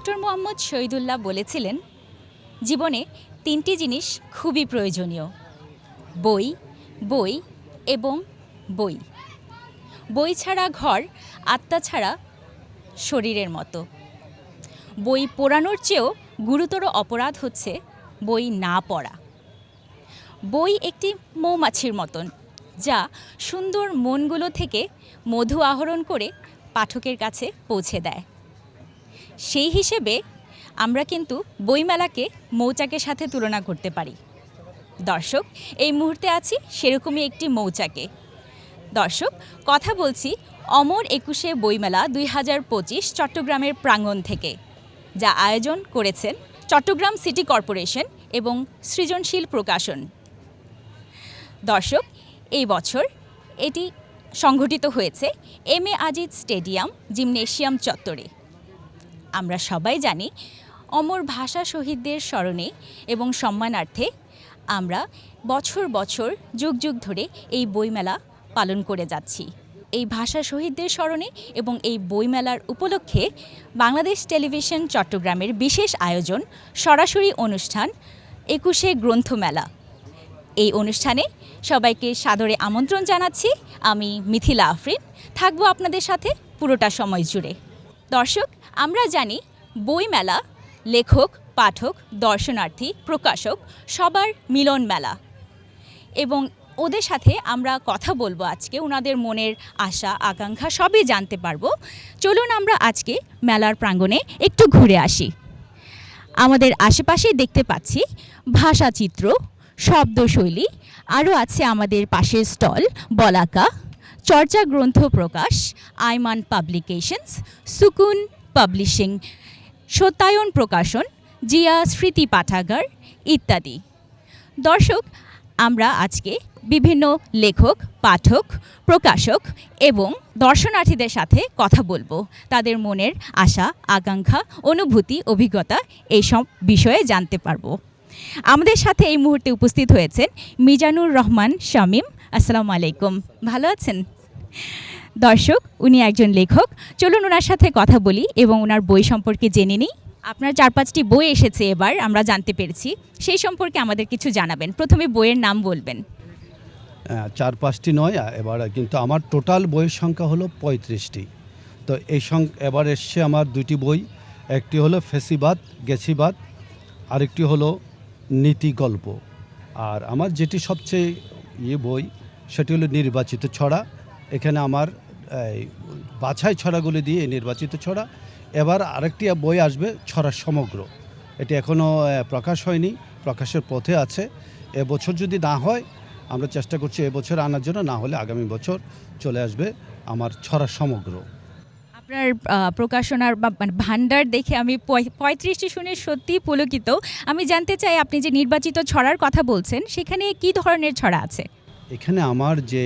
Doctor Mohammad Shahidullah বলেছিলেন, জীবনে তিনটি জিনিস খুবই প্রয়োজনীয়। বই বই এবং বই। বই ছাড়া ঘর, আত্মা ছাড়া শরীরের মতো। বই পোড়ানোর চেয়েও গুরুতর অপরাধ হচ্ছে বই না পড়া। বই একটি মৌমাছির মতন, যা সুন্দর মনগুলো থেকে মধু আহরণ করে পাঠকের কাছে পৌঁছে দেয়। সেই হিসেবে আমরা কিন্তু বইমেলাকে মৌচাকের সাথে তুলনা করতে পারি। দর্শক, এই মুহূর্তে আছি সেরকমই একটি মৌচাকে। দর্শক, কথা বলছি অমর একুশে বইমেলা দুই হাজার পঁচিশ চট্টগ্রামের প্রাঙ্গণ থেকে, যা আয়োজন করেছেন চট্টগ্রাম সিটি কর্পোরেশন এবং সৃজনশীল প্রকাশন। দর্শক, এই বছর এটি সংঘটিত হয়েছে M A Aziz stadium gymnasium চত্বরে। আমরা সবাই জানি, অমর ভাষা শহীদদের স্মরণে এবং সম্মানার্থে আমরা বছর বছর, যুগ যুগ ধরে এই বইমেলা পালন করে যাচ্ছি। এই ভাষা শহীদদের স্মরণে এবং এই বইমেলার উপলক্ষে বাংলাদেশ টেলিভিশন চট্টগ্রামের বিশেষ আয়োজন, সরাসরি অনুষ্ঠান, একুশে গ্রন্থমেলা। এই অনুষ্ঠানে সবাইকে সাদরে আমন্ত্রণ জানাচ্ছি। আমি মিথিলা আফরিন, থাকব আপনাদের সাথে পুরোটা সময় জুড়ে। দর্শক আমরা জানি বইমেলা, লেখক, পাঠক, দর্শনার্থী, প্রকাশক সবার মিলন মেলা। এবং ওদের সাথে আমরা কথা বলব আজকে ওনাদের মনের আশা, আকাঙ্ক্ষা সবই জানতে পারব। চলুন আমরা আজকে মেলার প্রাঙ্গণে একটু ঘুরে আসি। আমাদের আশেপাশেই দেখতে পাচ্ছি ভাষাচিত্র, শব্দশৈলী, আরও আছে আমাদের পাশের stall, Balaka Charcha Grantha Prokash, Aiman publications, Sukun publishing Satyayan Prokashon, Zia Smriti Pathagar ইত্যাদি। দর্শক, আমরা আজকে বিভিন্ন লেখক, পাঠক, প্রকাশক এবং দর্শনার্থীদের সাথে কথা বলব। তাদের মনের আশা, আকাঙ্ক্ষা, অনুভূতি, অভিজ্ঞতা এইসব বিষয়ে জানতে পারব। আমাদের সাথে এই মুহূর্তে উপস্থিত হয়েছেন মিজানুর রহমান শামীম। আসসালামু আলাইকুম। ভালো আছেন? দর্শক, উনি একজন লেখক। চলুন ওনার সাথে কথা বলি এবং ওনার বই সম্পর্কে জেনে নিই। আপনার চার পাঁচটি বই এসেছে এবার, আমরা জানতে পেরেছি। সেই সম্পর্কে আমাদের কিছু জানাবেন। প্রথমে বইয়ের নাম বলবেন। চার পাঁচটি নয় এবার কিন্তু আমার টোটাল বইয়ের সংখ্যা হলো পঁয়ত্রিশটি। তো এই সং, এবার এসছে আমার দুটি বই। একটি হলো ফেসিবাদ গেছিবাদ আরেকটি হলো নীতি গল্প আর আমার যেটি সবচেয়ে ইয়ে বই, সেটি হলো নির্বাচিত ছড়া। এখানে আমার বাছাই ছড়াগুলি দিয়ে নির্বাচিত ছড়া। এবার আরেকটি বই আসবে, ছড়া সমগ্র। এটি এখনও প্রকাশ হয়নি, প্রকাশের পথে আছে। এবছর যদি না হয়, আমরা চেষ্টা করছি এবছর আনার জন্য, না হলে আগামী বছর চলে আসবে আমার ছড়া সমগ্র। আপনার প্রকাশনার বা মানে ভান্ডার দেখে আমি পঁয়- পঁয়ত্রিশটি শুনে সত্যিই পুলকিত। আমি জানতে চাই, আপনি যে নির্বাচিত ছড়ার কথা বলছেন, সেখানে কি ধরনের ছড়া আছে? এখানে আমার যে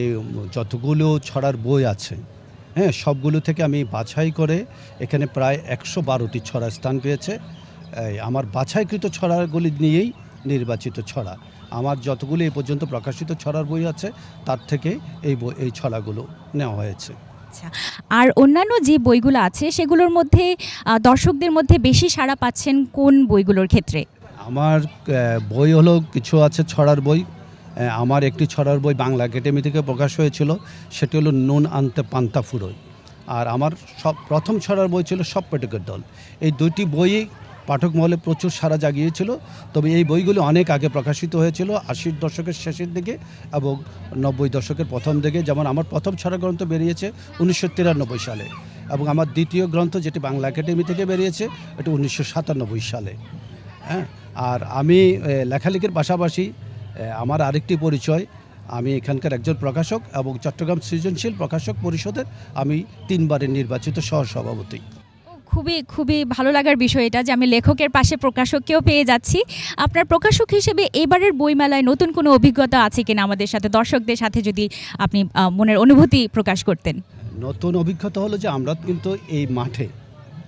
যতগুলো ছড়ার বই আছে হ্যাঁ সবগুলো থেকে আমি বাছাই করে এখানে প্রায় একশো বারোটি ছড়া স্থান পেয়েছে। আমার বাছাইকৃত ছড়াগুলি নিয়েই নির্বাচিত ছড়া। আমার যতগুলো এই পর্যন্ত প্রকাশিত ছড়ার বই আছে তার থেকে এই বই এই ছড়াগুলো নেওয়া হয়েছে। আচ্ছা আর অন্যান্য যে বইগুলো আছে সেগুলোর মধ্যে দর্শকদের মধ্যে বেশি সাড়া পাচ্ছেন কোন বইগুলোর ক্ষেত্রে? আমার বই হলো কিছু আছে ছড়ার বই। আমার একটি ছড়ার বই বাংলা একাডেমি থেকে প্রকাশ হয়েছিল, সেটি হলো নুন আনতে পান্তা ফুরোয়। আর আমার সব, প্রথম ছড়ার বই ছিল সব পেটকের দল। এই দুইটি বই পাঠক মহলে প্রচুর সারা জাগিয়েছিল, তবে এই বইগুলি অনেক আগে প্রকাশিত হয়েছিল, আশির দশকের শেষের দিকে এবং নব্বই দশকের প্রথম দিকে, যেমন আমার প্রথম ছড়া গ্রন্থ বেরিয়েছে উনিশশো তিরানব্বই সালে এবং আমার দ্বিতীয় গ্রন্থ যেটি বাংলা একাডেমি থেকে বেরিয়েছে, এটি উনিশশো সাতানব্বই সালে। হ্যাঁ আর আমি লেখালেখির পাশাপাশি আমার আরেকটি পরিচয়। আমি এখানকার একজন প্রকাশক এবং চট্টগ্রাম সৃজনশীল প্রকাশক পরিষদের আমি তিনবারের নির্বাচিত সহসভাপতি। খুবই খুবই ভালো লাগার বিষয় এটা যে আমি লেখকের পাশে প্রকাশককেও পেয়ে যাচ্ছি। আপনার প্রকাশক হিসেবে এবারের বইমেলায় নতুন কোনো অভিজ্ঞতা আছে কিনা আমাদের সাথে? দর্শকদের সাথে যদি আপনি মনের অনুভূতি প্রকাশ করতেন। নতুন অভিজ্ঞতা হলো যে আমরা কিন্তু এই মাঠে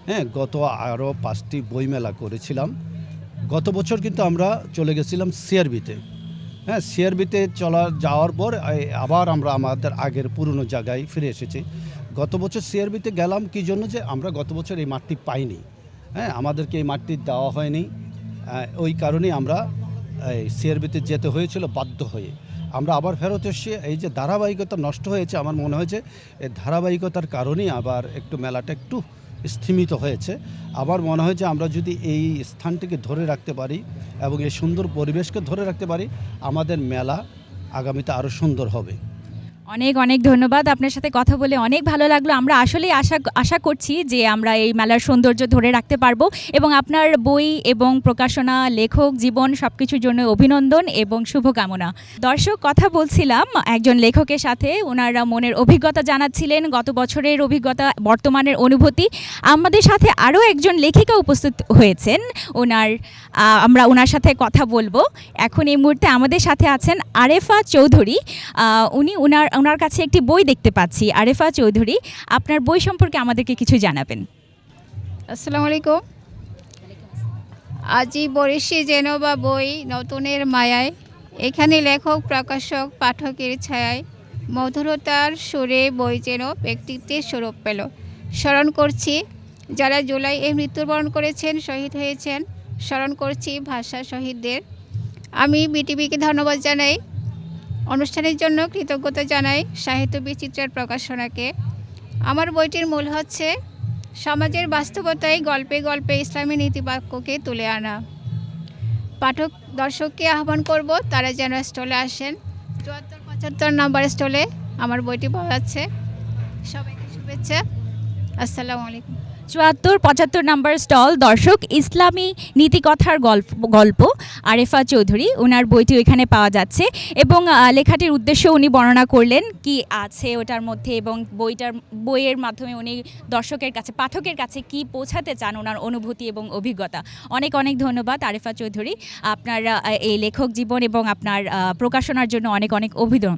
হ্যাঁ গত আরও পাঁচটি বইমেলা করেছিলাম। গত বছর কিন্তু আমরা চলে গেছিলাম সিআরবিতে। হ্যাঁ সিআরবিতে চলা, যাওয়ার পর আবার আমরা আমাদের আগের পুরনো জায়গায় ফিরে এসেছি। গত বছর সিআরবিতে গেলাম, কি জন্য যে আমরা গত বছর এই মাঠটি পাইনি। হ্যাঁ আমাদেরকে এই মাঠটি দেওয়া হয়নি। ওই কারণেই আমরা সিআরবিতে যেতে হয়েছিল, বাধ্য হয়ে। আমরা আবার ফেরত এসে এই যে ধারাবাহিকতা নষ্ট হয়েছে, আমার মনে হয়েছে এই ধারাবাহিকতার কারণেই আবার একটু মেলাটা একটু স্থিমিত হয়েছে। আমার মনে হয় যে আমরা যদি এই স্থানটিকে ধরে রাখতে পারি এবং এই সুন্দর পরিবেশকে ধরে রাখতে পারি, আমাদের মেলা আগামীতে আরও সুন্দর হবে। অনেক অনেক ধন্যবাদ। আপনার সাথে কথা বলে অনেক ভালো লাগল। আমরা আসলেই আশা আশা করছি যে আমরা এই মেলার সৌন্দর্য ধরে রাখতে পারব এবং আপনার বই এবং প্রকাশনা, লেখক জীবন সব কিছুর জন্য অভিনন্দন এবং শুভকামনা। দর্শক, কথা বলছিলাম একজন লেখকের সাথে। ওনারা মনের অভিজ্ঞতা জানাচ্ছিলেন, গত বছরের অভিজ্ঞতা, বর্তমানের অনুভূতি। আমাদের সাথে আরও একজন লেখিকা উপস্থিত হয়েছেন। ওনার আমরা ওনার সাথে কথা বলব। এখন এই মুহূর্তে আমাদের সাথে আছেন আরেফা চৌধুরী। উনি ওনার ওনার কাছে একটি বই দেখতে পাচ্ছি, আরেফা চৌধুরী। আপনার বই সম্পর্কে আমাদেরকে কিছু জানাবেন। আসসালামু আলাইকুম আজি বরিশি জেনোবা বই নতুনের মায়ায়। এখানে লেখক, প্রকাশক, পাঠকের ছায়ায় মধুরতার সুরে বই যেন ব্যক্তিত্বের স্বরূপ পেল। স্মরণ করছি, যারা জুলাই এ মৃত্যুবরণ করেছেন, শহীদ হয়েছেন, স্মরণ করছি ভাষা শহীদদের। আমি বিটিভিকে ধন্যবাদ জানাই। অনুষ্ঠানের জন্য কৃতজ্ঞতা জানাই সাহিত্য বিচিত্রার প্রকাশনাকে। আমার বইটির মূল হচ্ছে, সমাজের বাস্তবতায় গল্পে গল্পে ইসলামী নীতিবাক্যকে তুলে আনা। পাঠক, দর্শককে আহ্বান করব, তারা যেন স্টলে আসেন। চুয়াত্তর, পঁচাত্তর নাম্বার স্টলে আমার বইটি পাওয়া যাচ্ছে। সবাইকে শুভেচ্ছা। আসসালামু আলাইকুম। চুয়াত্তর, পঁচাত্তর নাম্বার স্টল। দর্শক, ইসলামী নীতিকথার গল্প গল্প। আরেফা চৌধুরী ওনার বইটি ওইখানে পাওয়া যাচ্ছে। এবং লেখাটির উদ্দেশ্য উনি বর্ণনা করলেন কি আছে ওটার মধ্যে এবং বইটার, বইয়ের মাধ্যমে উনি দর্শকের কাছে, পাঠকের কাছে কি পৌঁছাতে চান ওনার অনুভূতি এবং অভিজ্ঞতা। অনেক অনেক ধন্যবাদ আরেফা চৌধুরী। আপনার এই লেখক জীবন এবং আপনার প্রকাশনার জন্য অনেক অনেক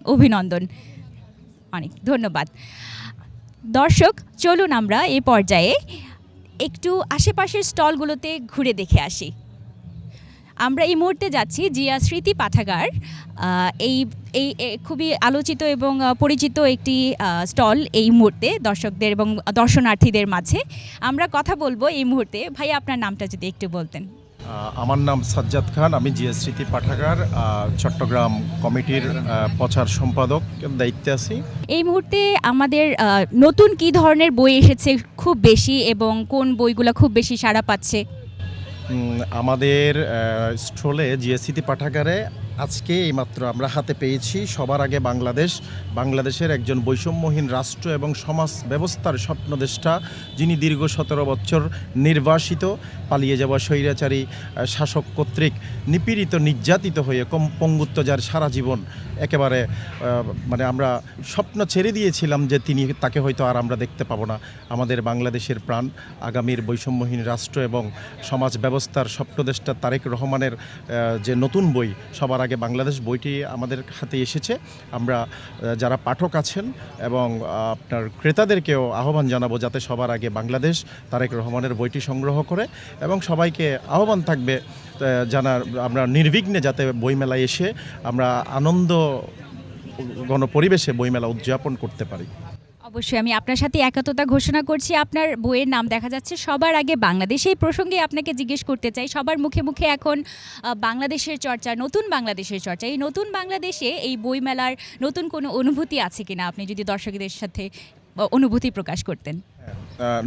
অভিনন্দন। অনেক ধন্যবাদ। দর্শক চলুন আমরা এই পর্যায়ে একটু আশেপাশের স্টলগুলোতে ঘুরে দেখে আসি। আমরা এই মুহূর্তে যাচ্ছি জিয়া স্মৃতি পাঠাগার এই এই এ, খুবই আলোচিত এবং পরিচিত একটি স্টল এই মুহূর্তে দর্শকদের এবং দর্শনার্থীদের মাঝে। আমরা কথা বলব এই মুহূর্তে। ভাই আপনার নামটা যদি একটু বলতেন। আমার নাম সাজ্জাদ খান আমি জিএস স্মৃতি পাঠাগার চট্টগ্রাম কমিটির প্রচার সম্পাদক দায়িত্বে আছি। এই মুহূর্তে আমাদের নতুন কি ধরনের বই এসেছে খুব বেশি এবং কোন বইগুলো খুব বেশি সাড়া পাচ্ছে? আমাদের স্টলে জিএস স্মৃতি পাঠাগারে আজকে এইমাত্র আমরা হাতে পেয়েছি সবার আগে বাংলাদেশ। বাংলাদেশের একজন বৈষম্যহীন রাষ্ট্র এবং সমাজ ব্যবস্থার স্বপ্নদেষ্টা, যিনি দীর্ঘ সতেরো বছর নির্বাসিত, পালিয়ে যাওয়া স্বৈরাচারী শাসক কর্তৃক নিপীড়িত, নির্যাতিত হয়ে কম পঙ্গুত্ব যার সারা জীবন একেবারে মানে আমরা স্বপ্ন ছেড়ে দিয়েছিলাম যে তিনি তাকে হয়তো আর আমরা দেখতে পাবো না। আমাদের বাংলাদেশের প্রাণ, আগামীর বৈষম্যহীন রাষ্ট্র এবং সমাজ ব্যবস্থার স্বপ্নদেষ্টা তারেক রহমানের যে নতুন বই সবার আগে বাংলাদেশ বইটি আমাদের হাতে এসেছে। আমরা যারা পাঠক আছেন এবং আপনার ক্রেতাদেরকেও আহ্বান জানাব যাতে সবার আগে বাংলাদেশ তারেক রহমানের বইটি সংগ্রহ করে এবং সবাইকে আহ্বান থাকবে জানার, আমরা নির্বিঘ্নে যাতে বইমেলায় এসে আমরা আনন্দ, গণপরিবেশে বইমেলা উদযাপন করতে পারি। অবশ্যই আমি আপনার সাথে একাত্মতা ঘোষণা করছি। আপনার বইয়ের নাম দেখা যাচ্ছে সবার আগে বাংলাদেশ। এই প্রসঙ্গে আপনাকে জিজ্ঞেস করতে চাই, সবার মুখে মুখে এখন বাংলাদেশের চর্চা, নতুন বাংলাদেশের চর্চা। এই নতুন বাংলাদেশে এই বইমেলার নতুন কোনো অনুভূতি আছে কিনা? আপনি যদি দর্শকদের সাথে অনুভূতি প্রকাশ করতেন।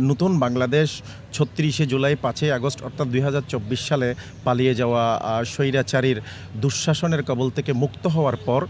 নতুন বাংলাদেশ ছত্রিশে জুলাই পাঁচই আগস্ট অর্থাৎ দুই হাজার চব্বিশ সালে পালিয়ে যাওয়া স্বৈরাচারীর দুঃশাসনের কবল থেকে মুক্ত হওয়ার পর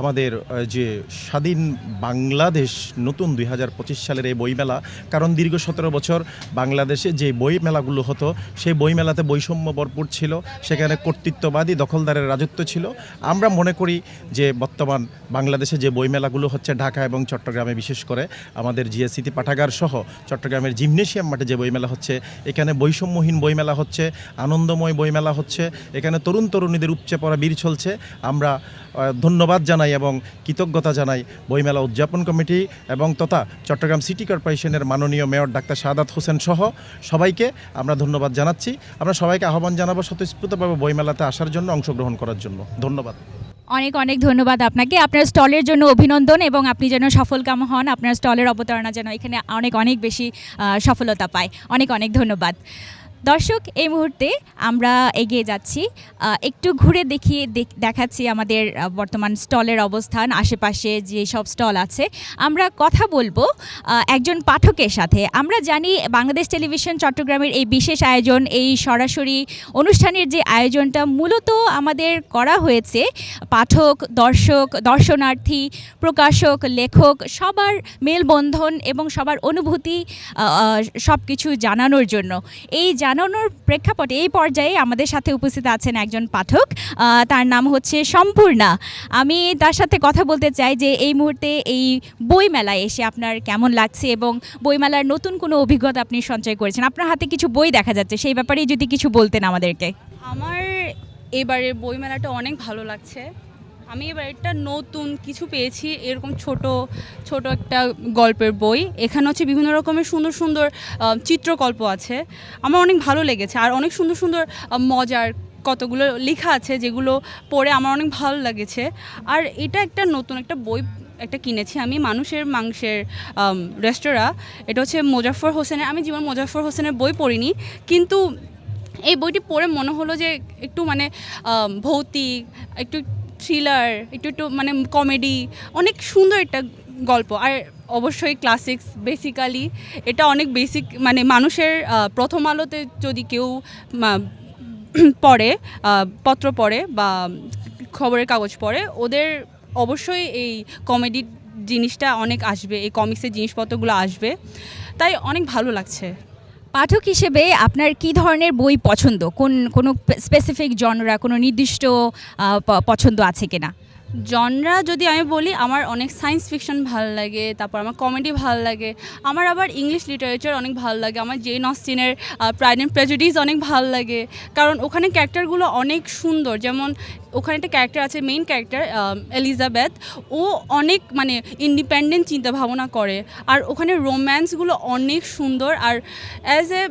আমাদের যে স্বাধীন বাংলাদেশ, নতুন দুই হাজার পঁচিশ সালের এই বইমেলা, কারণ দীর্ঘ সতেরো বছর বাংলাদেশে যে বইমেলাগুলো হতো, সেই বইমেলাতে বৈষম্য ভরপুর ছিল, সেখানে কর্তৃত্ববাদী দখলদারের রাজত্ব ছিল। আমরা মনে করি যে বর্তমান বাংলাদেশে যে বইমেলাগুলো হচ্ছে ঢাকা এবং চট্টগ্রামে বিশেষ করে আমাদের জিএসিটি পাঠাগার সহ চট্টগ্রামের জিমনেশিয়াম মাঠে যে বইমেলা হচ্ছে, এখানে বৈষম্যহীন বইমেলা হচ্ছে, আনন্দময় বইমেলা হচ্ছে, এখানে তরুণ তরুণীদের উপচে পড়া বীর চলছে। আমরা ধন্যবাদ জানাই এবং কৃতজ্ঞতা জানাই বইমেলা উদযাপন কমিটি এবং তথা চট্টগ্রাম সিটি কর্পোরেশনের মাননীয় মেয়র ডাক্তার সাদাত হোসেন সহ সবাইকে আমরা ধন্যবাদ জানাচ্ছি। আমরা সবাইকে আহ্বান জানাব স্বতঃস্ফূর্তভাবে বইমেলাতে আসার জন্য, অংশগ্রহণ করার জন্য। ধন্যবাদ। অনেক অনেক ধন্যবাদ আপনাকে। আপনার স্টলের জন্য অভিনন্দন এবং আপনি যেন সফলকাম হন, আপনার স্টলের অবতারণা যেন এখানে অনেক অনেক বেশি সফলতা পায়। অনেক অনেক ধন্যবাদ। দর্শক, এই মুহূর্তে আমরা এগিয়ে যাচ্ছি। একটু ঘুরে দেখিয়ে দেখ- দেখাচ্ছি আমাদের বর্তমান স্টলের অবস্থান, আশেপাশে যে সব স্টল আছে। আমরা কথা বলব একজন পাঠকের সাথে। আমরা জানি বাংলাদেশ টেলিভিশন চট্টগ্রামের এই বিশেষ আয়োজন, এই সরাসরি অনুষ্ঠানের যে আয়োজনটা মূলত আমাদের করা হয়েছে, পাঠক, দর্শক, দর্শনার্থী, প্রকাশক, লেখক, সবার মেলবন্ধন এবং সবার অনুভূতি সব কিছু জানানোর জন্য। এই জানানোর প্রেক্ষাপটে এই পর্যায়ে আমাদের সাথে উপস্থিত আছেন একজন পাঠক। তার নাম হচ্ছে সম্পূর্ণা। আমি তার সাথে কথা বলতে চাই যে এই মুহূর্তে এই বইমেলায় এসে আপনার কেমন লাগছে এবং বইমেলার নতুন কোনো অভিজ্ঞতা আপনি সঞ্চয় করেছেন? আপনার হাতে কিছু বই দেখা যাচ্ছে, সেই ব্যাপারেই যদি কিছু বলতেন আমাদেরকে। আমার এবারের বইমেলাটা অনেক ভালো লাগছে। আমি এবার একটা নতুন কিছু পেয়েছি, এরকম ছোট ছোট একটা গল্পের বই। এখানে হচ্ছে বিভিন্ন রকমের সুন্দর সুন্দর চিত্রকল্প আছে। আমার অনেক ভালো লেগেছে। আর অনেক সুন্দর সুন্দর মজার কতগুলো লেখা আছে যেগুলো পড়ে আমার অনেক ভালো লেগেছে। আর এটা একটা নতুন একটা বই একটা কিনেছি আমি, মানুষের মাংসের রেস্তোরাঁ। এটা হচ্ছে মোজাফর হোসেনের, আমি জীবন মোজাফর হোসেনের বই পড়িনি। কিন্তু এই বইটি পড়ে মনে হলো যে একটু মানে ভৌতিক, একটু থ্রিলার একটু একটু মানে কমেডি অনেক সুন্দর একটা গল্প। আর অবশ্যই ক্লাসিক্স বেসিক্যালি এটা অনেক বেসিক মানে মানুষের প্রথম আলোতে যদি কেউ পড়ে পত্র পড়ে বা খবরের কাগজ পড়ে, ওদের অবশ্যই এই কমেডি জিনিসটা অনেক আসবে, এই কমিক্সের জিনিসপত্রগুলো আসবে। তাই অনেক ভালো লাগছে। পাঠক হিসেবে আপনার কি ধরনের বই পছন্দ? কোন, কোনো স্পেসিফিক জনরা কোনো নির্দিষ্ট পছন্দ আছে কিনা? জনরা যদি আমি বলি, আমার অনেক সায়েন্স ফিকশন ভালো লাগে, তারপর আমার কমেডি ভালো লাগে, আমার আবার ইংলিশ লিটারেচার অনেক ভালো লাগে, আমার জেন অস্টিনের প্রাইড অ্যান্ড প্রেজুডিস অনেক ভালো লাগে, কারণ ওখানে ক্যারেক্টারগুলো অনেক সুন্দর, যেমন ওখানে একটা ক্যারেক্টার আছে মেইন ক্যারেক্টার এলিজাবেথ ও অনেক মানে ইন্ডিপেন্ডেন্ট চিন্তা ভাবনা করে, আর ওখানে রোম্যান্সগুলো অনেক সুন্দর, আর অ্যাজ এ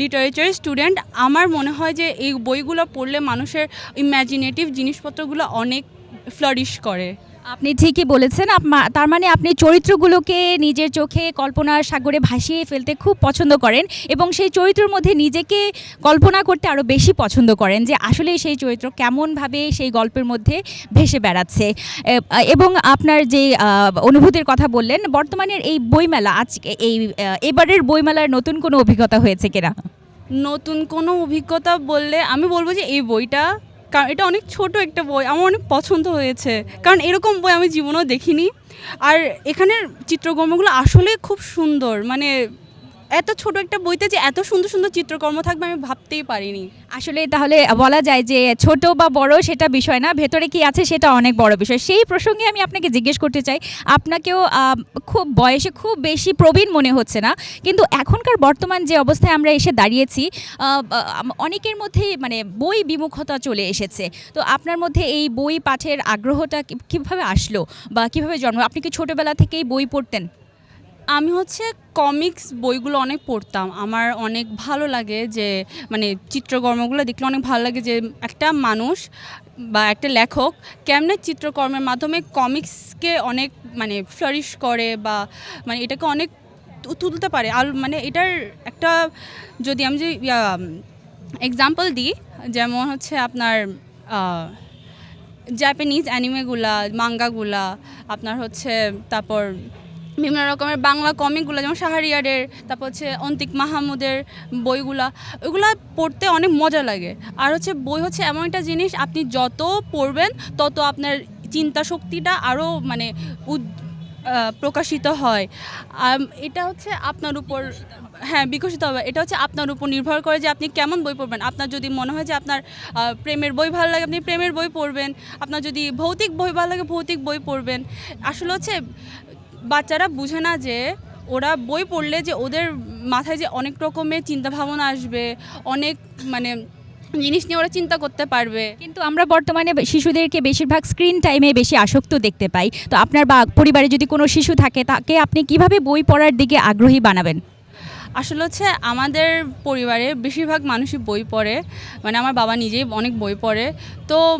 লিটারেচার স্টুডেন্ট আমার মনে হয় যে এই বইগুলো পড়লে মানুষের ইম্যাজিনেটিভ জিনিসপত্রগুলো অনেক ফ্লারিশ করে। আপনি ঠিকই বলেছেন তার মানে আপনি চরিত্রগুলোকে নিজের চোখে কল্পনার সাগরে ভাসিয়ে ফেলতে খুব পছন্দ করেন এবং সেই চরিত্রের মধ্যে নিজেকে কল্পনা করতে আরও বেশি পছন্দ করেন যে আসলে সেই চরিত্র কেমনভাবে সেই গল্পের মধ্যে ভেসে বেড়াচ্ছে। এবং আপনার যে অনুভূতির কথা বললেন বর্তমানের এই বইমেলা আজকে এই এবারের বইমেলার নতুন কোনো অভিজ্ঞতা হয়েছে কিনা? নতুন কোনো অভিজ্ঞতা বললে আমি বলব যে এই বইটা কারণ এটা অনেক ছোট একটা বই, আমার অনেক পছন্দ হয়েছে। কারণ এরকম বই আমি জীবনেও দেখিনি। আর এখানের চিত্রকর্মগুলো আসলে খুব সুন্দর মানে এত ছোট একটা বইতে যে এত সুন্দর সুন্দর চিত্রকর্ম থাকবে আমি ভাবতেই পারিনি। আসলে তাহলে বলা যায় যে ছোট বা বড় সেটা বিষয় না, ভেতরে কি আছে সেটা অনেক বড় বিষয়। সেই প্রসঙ্গে আমি আপনাকে জিজ্ঞেস করতে চাই, আপনাকেও খুব বয়সে খুব বেশি প্রবীণ মনে হচ্ছে না, কিন্তু এখনকার বর্তমান যে অবস্থায় আমরা এসে দাঁড়িয়েছি অনেকের মধ্যে মানে বই বিমুখতা চলে এসেছে। তো আপনার মধ্যে এই বই পাঠের আগ্রহটা কীভাবে আসলো বা কীভাবে জন্ম? আপনি কি ছোটবেলা থেকেই বই পড়তেন? আমি হচ্ছে কমিক্স বইগুলো অনেক পড়তাম। আমার অনেক ভালো লাগে যে মানে চিত্রকর্মগুলো দেখলে অনেক ভালো লাগে যে, একটা মানুষ বা একটা লেখক কেমনে চিত্রকর্মের মাধ্যমে কমিক্সকে অনেক মানে ফ্লারিশ করে বা মানে এটাকে অনেক তুলতে পারে। আর মানে এটার একটা, যদি আমি যে এক্সাম্পল দিই, যেমন হচ্ছে আপনার জাপানিজ অ্যানিমেগুলা মাঙ্গাগুলা আপনার হচ্ছে, তারপর বিভিন্ন রকমের বাংলা কমিকগুলো, যেমন শাহরিয়ারের, তারপর হচ্ছে অন্তিক মাহমুদের বইগুলা, ওইগুলা পড়তে অনেক মজা লাগে। আর হচ্ছে বই হচ্ছে এমন একটা জিনিস, আপনি যত পড়বেন, তত আপনার চিন্তা শক্তিটা আরও মানে উদ- প্রকাশিত হয়। এটা হচ্ছে আপনার উপর হ্যাঁ বিকশিত হবে। এটা হচ্ছে আপনার উপর নির্ভর করে যে আপনি কেমন বই পড়বেন। আপনার যদি মনে হয় যে আপনার প্রেমের বই ভালো লাগে, আপনি প্রেমের বই পড়বেন। আপনার যদি ভৌতিক বই ভালো লাগে, ভৌতিক বই পড়বেন। আসলে হচ্ছে বাচ্চারা বুঝে না যে ওরা বই পড়লে যে ওদের মাথায় যে অনেক রকমের চিন্তা ভাবনা আসবে অনেক মানে জিনিস নিয়ে ওরা চিন্তা করতে পারবে। কিন্তু আমরা বর্তমানে শিশুদেরকে বেশিরভাগ স্ক্রিন টাইমে বেশি আসক্ত দেখতে পাই। তো আপনার বা পরিবারে যদি কোনো শিশু থাকে তাকে আপনি কীভাবে বই পড়ার দিকে আগ্রহী বানাবেন? আসলে হচ্ছে আমাদের পরিবারে বেশিরভাগ মানুষই বই পড়ে। মানে আমার বাবা নিজেই অনেক বই পড়ে। তো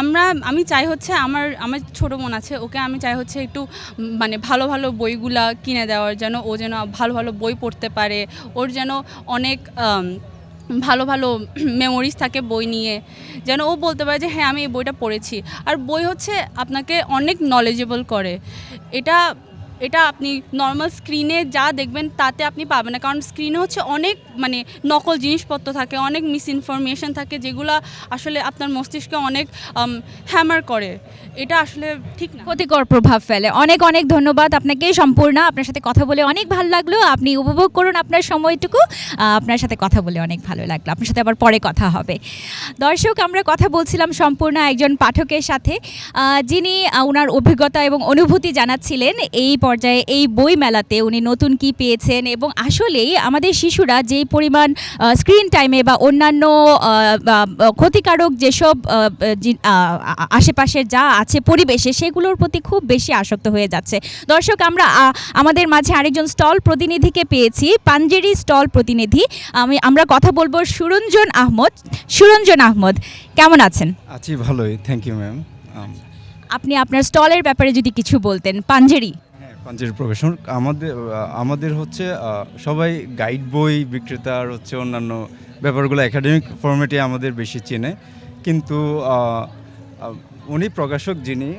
আমরা, আমি চাই হচ্ছে আমার আমার ছোটো বোন আছে, ওকে আমি চাই হচ্ছে একটু মানে ভালো ভালো বইগুলা কিনে দেওয়ার, যেন ও যেন ভালো ভালো বই পড়তে পারে, ওর যেন অনেক ভালো ভালো মেমোরিজ থাকে বই নিয়ে, যেন ও বলতে পারে যে হ্যাঁ আমি এই বইটা পড়েছি। আর বই হচ্ছে আপনাকে অনেক নলেজেবল করে। এটা এটা আপনি নর্মাল স্ক্রিনে যা দেখবেন তাতে আপনি পাবেন না। কারণ স্ক্রিনে হচ্ছে অনেক মানে নকল জিনিসপত্র থাকে, অনেক মিস ইনফরমেশন থাকে, যেগুলো আসলে আপনার মস্তিষ্কে অনেক হ্যামার করে। এটা আসলে ঠিক না। ক্ষতিকর প্রভাব ফেলে। অনেক অনেক ধন্যবাদ আপনাকে, সম্পূর্ণ। আপনার সাথে কথা বলে অনেক ভালো লাগল। আপনি উপভোগ করুন আপনার সময়টুকু। আপনার সাথে কথা বলে অনেক ভালো লাগল। আপনার সাথে আবার পরে কথা হবে। দর্শক, আমরা কথা বলছিলাম সম্পূর্ণ একজন পাঠকের সাথে। যিনি ওনার অভিজ্ঞতা এবং অনুভূতি জানাচ্ছিলেন এই পর্যায়ে এই বই মেলাতে উনি নতুন কি পেয়েছেন এবং আসলেই আমাদের শিশুরা যেই পরিমাণ স্ক্রিন টাইমে বা অন্যান্য ক্ষতিকারক যেসব আহ, জি- আহ, আ- আশেপাশের যা আছে পরিবেশে সেগুলোর প্রতি খুব বেশি আসক্ত হয়ে যাচ্ছে। দর্শক আমরা আমাদের মাঝে আরেকজন স্টল প্রতিনিধিকে পেয়েছি পাঞ্জেরি স্টল প্রতিনিধি। আমি আমরা কথা বলব সুরঞ্জন আহমদ। সুরঞ্জন আহমদ কেমন আছেন? আছি ভালোই থ্যাংক ইউ ম্যাম আপনি আপনার স্টলের ব্যাপারে যদি কিছু বলতেন পাঞ্জেরি। পাঞ্জেরি প্রকাশন আমাদের আমাদের হচ্ছে সবাই গাইড বই বিক্রেতা আর হচ্ছে অন্যান্য ব্যাপারগুলো একাডেমিক ফর্মেটে আমাদের বেশি চেনে। কিন্তু উনি প্রকাশক যিনি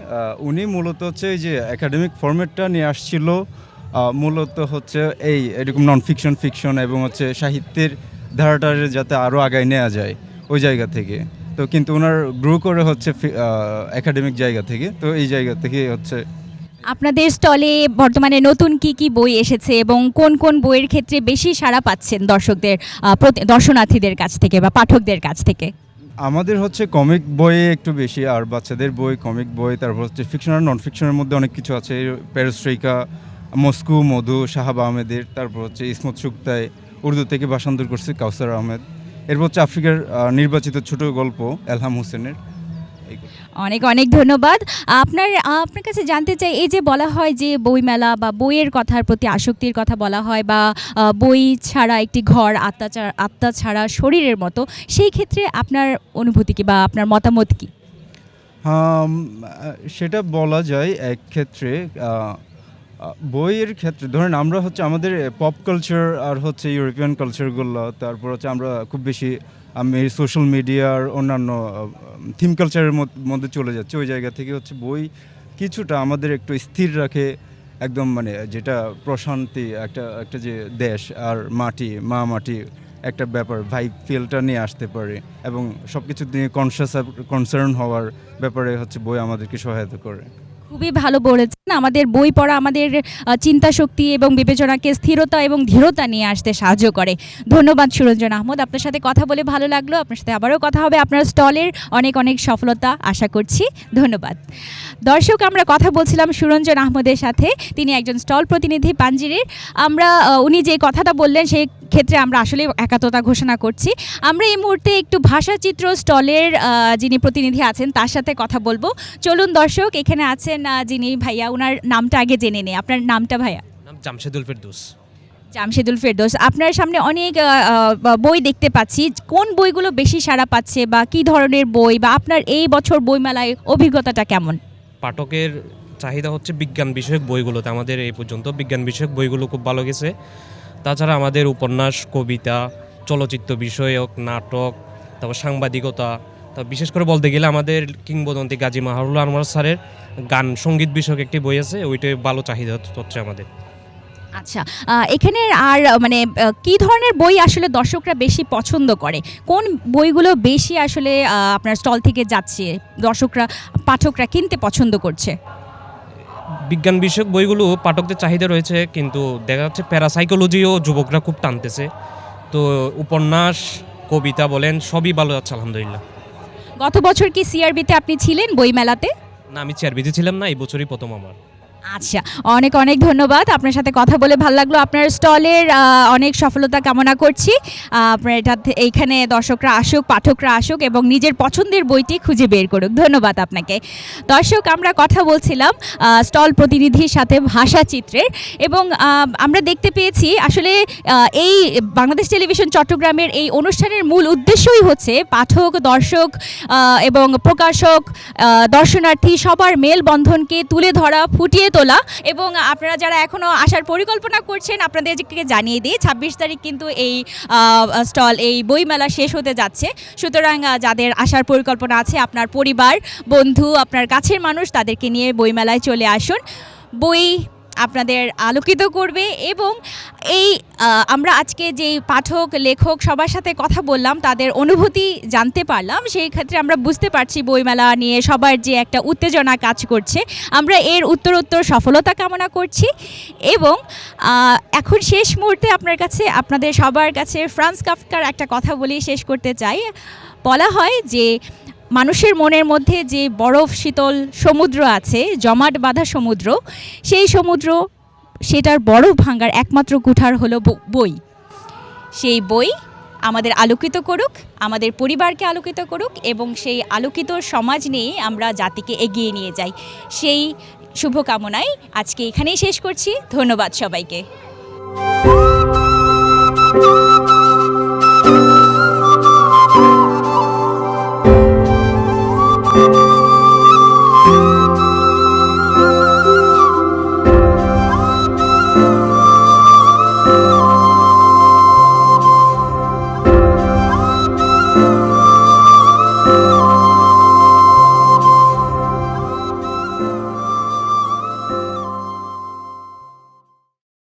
উনি মূলত হচ্ছে এই যে একাডেমিক ফর্মেটটা নিয়ে আসছিল মূলত হচ্ছে এই এরকম নন ফিকশন ফিকশন এবং হচ্ছে সাহিত্যের ধারাটার যাতে আরও আগায় নেওয়া যায় ওই জায়গা থেকে। তো কিন্তু ওনার গ্রো করে হচ্ছে একাডেমিক জায়গা থেকে। তো এই জায়গা থেকে হচ্ছে আপনাদের স্টলে বর্তমানে নতুন কি কি বই এসেছে এবং কোন কোন বইয়ের ক্ষেত্রে বেশি সাড়া পাচ্ছেন দর্শকদের দর্শনার্থীদের কাছ থেকে বা পাঠকদের কাছ থেকে? আমাদের হচ্ছে কমিক বইয়ে একটু বেশি, আর বাচ্চাদের বই কমিক বই, তারপর হচ্ছে ফিকশন আর নন ফিকশনের মধ্যে অনেক কিছু আছে। প্যারোস্ট্রিকা মস্কু মধু শাহাব আহমেদের তারপর হচ্ছে ইসমত সুক্তায় উর্দু থেকে ভাষান্তর করছে কাউসার আহমেদ এরপর হচ্ছে আফ্রিকার নির্বাচিত ছোট গল্প এলহাম হোসেনের। অনেক অনেক ধন্যবাদ। আপনার আপনার কাছে জানতে চাই, এই যে বলা হয় যে বইমেলা বা বইয়ের কথার প্রতি আসক্তির কথা বলা হয় বা বই ছাড়া একটি ঘর আত্মা চা- আত্মা ছাড়া শরীরের মতো, সেই ক্ষেত্রে আপনার অনুভূতি কি বা আপনার মতামত কি? সেটা বলা যায় এক ক্ষেত্রে বইয়ের ক্ষেত্রে, ধরেন আমরা হচ্ছে আমাদের পপ কালচার আর হচ্ছে ইউরোপিয়ান কালচারগুলো তারপর হচ্ছে আমরা খুব বেশি আমি সোশ্যাল মিডিয়ার অন্যান্য থিম কালচারের মধ্যে চলে যাচ্ছি। ওই জায়গা থেকে হচ্ছে বই কিছুটা আমাদের একটু স্থির রাখে, একদম মানে যেটা প্রশান্তি, একটা একটা যে দেশ আর মাটি, মা মাটি একটা ব্যাপার ভাই ফিলটা নিয়ে আসতে পারে এবং সব কিছু নিয়ে কনসিয়াস কনসার্ন হওয়ার ব্যাপারে হচ্ছে বই আমাদেরকে সহায়তা করে। খুবই ভালো বলেছেন। আমাদের বই পড়া, আমাদের চিন্তা শক্তি এবং বিবেচনাকে স্থিরতা এবং ধীরতা নিয়ে আসতে সাহায্য করে। ধন্যবাদ সুরঞ্জন আহমদ আপনার সাথে কথা বলে ভালো লাগল। আপনার সাথে আবারও কথা হবে আপনার স্টলের অনেক অনেক সফলতা আশা করছি। ধন্যবাদ। দর্শক, আমরা কথা বলছিলাম সুরঞ্জন আহমদের সাথে। তিনি একজন স্টল প্রতিনিধি পাঞ্জিরের। আমরা উনি যে কথাটা বললেন সেই ক্ষেত্রে আমরা আসলে একাত্মতা ঘোষণা করছি। আমরা এই মুহূর্তে একটু ভাষাচিত্র স্টলের যিনি প্রতিনিধি আছেন তার সাথে কথা বলব। চলুন দর্শক এখানে আছেন যিনি ভাইয়া ওনার নামটা আগে জেনে নেই। আপনার নামটা ভাইয়া? নাম জামশেদুল ফেরদৌস। জামশেদুল ফেরদোস। আপনার সামনে অনেক বই দেখতে পাচ্ছি। কোন বইগুলো বেশি সাড়া পাচ্ছে বা কি ধরনের বই বা আপনার এই বছর বইমেলায় অভিজ্ঞতাটা কেমন? পাঠকের চাহিদা হচ্ছে বিজ্ঞান বিষয়ক বইগুলোতে। আমাদের এই পর্যন্ত বিজ্ঞান বিষয়ক বইগুলো খুব ভালো গেছে। তাছাড়া আমাদের উপন্যাস, কবিতা, চলচ্চিত্র বিষয়ক নাটক, তারপর সাংবাদিকতা, তা বিশেষ করে বলতে গেলে আমাদের কিংবদন্তি গাজী মাহারুল আনোয়ার স্যারের গান, সংগীত বিষয়ক একটি বই আছে ওইটাই ভালো চাহিদা হচ্ছে আমাদের। আচ্ছা এখানে আর মানে কি ধরনের বই আসলে দর্শকরা বেশি পছন্দ করে? কোন বইগুলো বেশি আসলে আপনার স্টল থেকে যাচ্ছে, দর্শকরা, পাঠকরা কিনতে পছন্দ করছে? বিজ্ঞান বিষয়ক বইগুলো পাঠকদের চাহিদা রয়েছে কিন্তু দেখা যাচ্ছে প্যারাসাইকোলজিও যুবকরা খুব টানতেছে। তো উপন্যাস কবিতা বলেন সবই ভালো যাচ্ছে আলহামদুলিল্লাহ। গত বছর কি সিআরবিতে আপনি ছিলেন বইমেলাতে? না আমি সিআরবিতে ছিলাম না এই বছরই প্রথম আমার। আচ্ছা অনেক অনেক ধন্যবাদ। আপনার সাথে কথা বলে ভালো লাগল। আপনার স্টলের অনেক সফলতা কামনা করছি। আপনার এটা এইখানে দর্শকরা আসুক, পাঠকরা আসুক এবং নিজের পছন্দের বইটি খুঁজে বের করুক। ধন্যবাদ আপনাকে। দর্শক, আমরা কথা বলছিলাম স্টল প্রতিনিধির সাথে ভাষা চিত্রের এবং আমরা দেখতে পেয়েছি আসলে এই বাংলাদেশ টেলিভিশন চট্টগ্রামের এই অনুষ্ঠানের মূল উদ্দেশ্যই হচ্ছে পাঠক, দর্শক এবং প্রকাশক দর্শনার্থী সবার মেলবন্ধনকে তুলে ধরা, ফুটিয়ে তোলা এবং আপনারা যারা এখনও আসার পরিকল্পনা করছেন, আপনাদেরকে জানিয়ে দিই, ছাব্বিশ তারিখ কিন্তু এই স্টল, এই বইমেলা শেষ হতে যাচ্ছে। সুতরাং যাদের আসার পরিকল্পনা আছে, আপনার পরিবার, বন্ধু, আপনার কাছের মানুষ, তাদেরকে নিয়ে বইমেলায় চলে আসুন। বই আপনাদের আলোকিত করবে এবং এই আমরা আজকে যে পাঠক, লেখক সবার সাথে কথা বললাম, তাদের অনুভূতি জানতে পারলাম। সেই ক্ষেত্রে আমরা বুঝতে পারছি বইমেলা নিয়ে সবার যে একটা উত্তেজনা কাজ করছে। আমরা এর উত্তরোত্তর সফলতা কামনা করছি এবং এখন শেষ মুহূর্তে আপনার কাছে, আপনাদের সবার কাছে ফ্রান্স কাফকার একটা কথা বলেই শেষ করতে চাই। বলা হয় যে মানুষের মনের মধ্যে যে বরফ শীতল সমুদ্র আছে, জমাট বাঁধা সমুদ্র, সেই সমুদ্র, সেটার বরফ ভাঙার একমাত্র কুঠার হলো বই। সেই বই আমাদের আলোকিত করুক, আমাদের পরিবারকে আলোকিত করুক এবং সেই আলোকিত সমাজ নিয়ে আমরা জাতিকে এগিয়ে নিয়ে যাই। সেই শুভকামনায় আজকে এখানেই শেষ করছি। ধন্যবাদ সবাইকে।